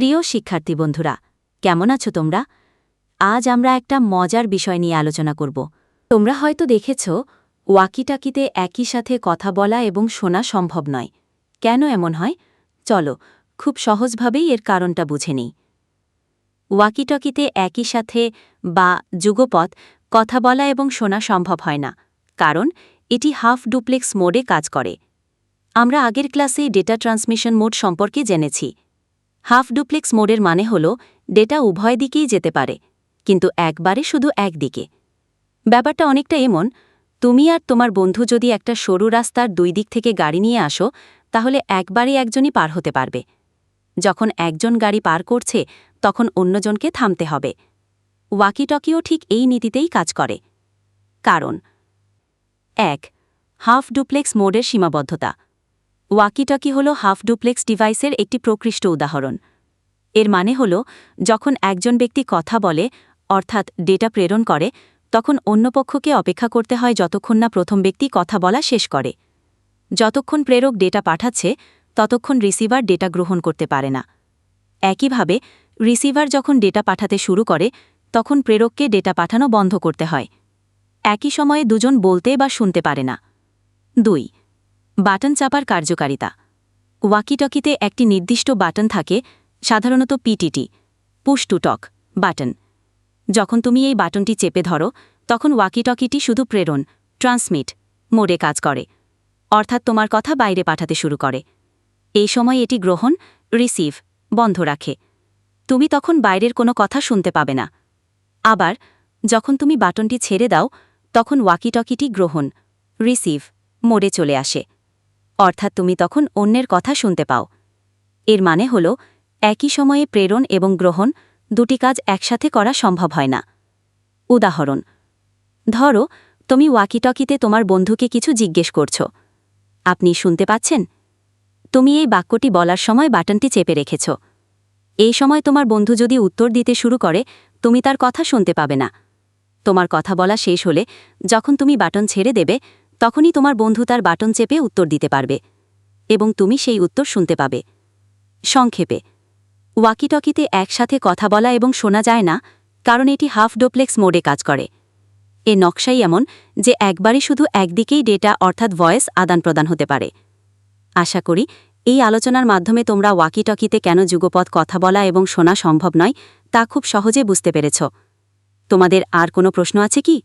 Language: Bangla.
প্রিয় শিক্ষার্থী বন্ধুরা, কেমন আছো তোমরা? আজ আমরা একটা মজার বিষয় নিয়ে আলোচনা করব। তোমরা হয়তো দেখেছ, ওয়াকিটাকিতে একই সাথে কথা বলা এবং শোনা সম্ভব নয়। কেন এমন হয়? চলো, খুব সহজভাবেই এর কারণটা বুঝে নিই। ওয়াকিটকিতে একই সাথে বা যুগপথ কথা বলা এবং শোনা সম্ভব হয় না, কারণ এটি হাফ ডুপ্লেক্স মোডে কাজ করে। আমরা আগের ক্লাসে ডেটা ট্রান্সমিশন মোড সম্পর্কে জেনেছি। হাফ ডুপ্লেক্স মোডের মানে হল, ডেটা উভয় দিকেই যেতে পারে, কিন্তু একবারে শুধু একদিকে ব্যাপারটা অনেকটা এমন, তুমি আর তোমার বন্ধু যদি একটা সরু রাস্তার দুই দিক থেকে গাড়ি নিয়ে আসো, তাহলে একবারে একজনই পার হতে পারবে। যখন একজন গাড়ি পার করছে, তখন অন্যজনকে থামতে হবে। ওয়াকিটকিও ঠিক এই নীতিতেই কাজ করে। কারণ, এক, হাফ ডুপ্লেক্স মোডের সীমাবদ্ধতা। ওয়াকিটকি হল হাফ ডুপ্লেক্স ডিভাইসের একটি প্রকৃষ্ট উদাহরণ। এর মানে হল, যখন একজন ব্যক্তি কথা বলে, অর্থাৎ ডেটা প্রেরণ করে, তখন অন্য পক্ষকে অপেক্ষা করতে হয় যতক্ষণ না প্রথম ব্যক্তি কথা বলা শেষ করে। যতক্ষণ প্রেরক ডেটা পাঠাচ্ছে, ততক্ষণ রিসিভার ডেটা গ্রহণ করতে পারে না। একইভাবে, রিসিভার যখন ডেটা পাঠাতে শুরু করে, তখন প্রেরককে ডেটা পাঠানো বন্ধ করতে হয়। একই সময়ে দুজন বলতে বা শুনতে পারে না। দুই বাটন চাপার কার্যকারিতা। ওয়াকিটকিতে একটি নির্দিষ্ট বাটন থাকে, সাধারণত PTT, push to talk button. যখন তুমি এই বাটনটি চেপে ধরো, তখন ওয়াকিটকিটি শুধু প্রেরণ, ট্রান্সমিট মোডে কাজ করে, অর্থাৎ তোমার কথা বাইরে পাঠাতে শুরু করে। এই সময় এটি গ্রহণ, রিসিভ বন্ধ রাখে। তুমি তখন বাইরের কোনো কথা শুনতে পাবে না। আবার, যখন তুমি বাটনটি ছেড়ে দাও, তখন ওয়াকিটকিটি গ্রহণ, রিসিভ মোডে চলে আসে। অর্থাৎ তুমি তখন অন্যের কথা শুনতে পাও। এর মানে হল, একই সময়ে প্রেরণ এবং গ্রহণ দুটি কাজ একসাথে করা সম্ভব হয় না। উদাহরণ, ধরো, তুমি ওয়াকিটকিতে তোমার বন্ধুকে কিছু জিজ্ঞেস করছ। আপনি শুনতে পাচ্ছেন? তুমি এই বাক্যটি বলার সময় বাটনটি চেপে রেখেছ। এই সময় তোমার বন্ধু যদি উত্তর দিতে শুরু করে, তুমি তার কথা শুনতে পাবে না। তোমার কথা বলা শেষ হলে, যখন তুমি বাটন ছেড়ে দেবে তখনই তোমার বন্ধু তার বাটন চেপে উত্তর দিতে পারবে এবং তুমি সেই উত্তর শুনতে পাবে। সংক্ষেপে, ওয়াকিটকিতে একসাথে কথা বলা এবং শোনা যায় না, কারণ এটি হাফ ডোপ্লেক্স মোডে কাজ করে। এ নকশাই এমন যে একবারই শুধু একদিকেই ডেটা অর্থাৎ ভয়েস আদান প্রদান হতে পারে। আশা করি এই আলোচনার মাধ্যমে তোমরা ওয়াকিটকিতে কেন যুগপথ কথা বলা এবং শোনা সম্ভব নয় তা খুব সহজে বুঝতে পেরেছ। তোমাদের আর কোনো প্রশ্ন আছে কি?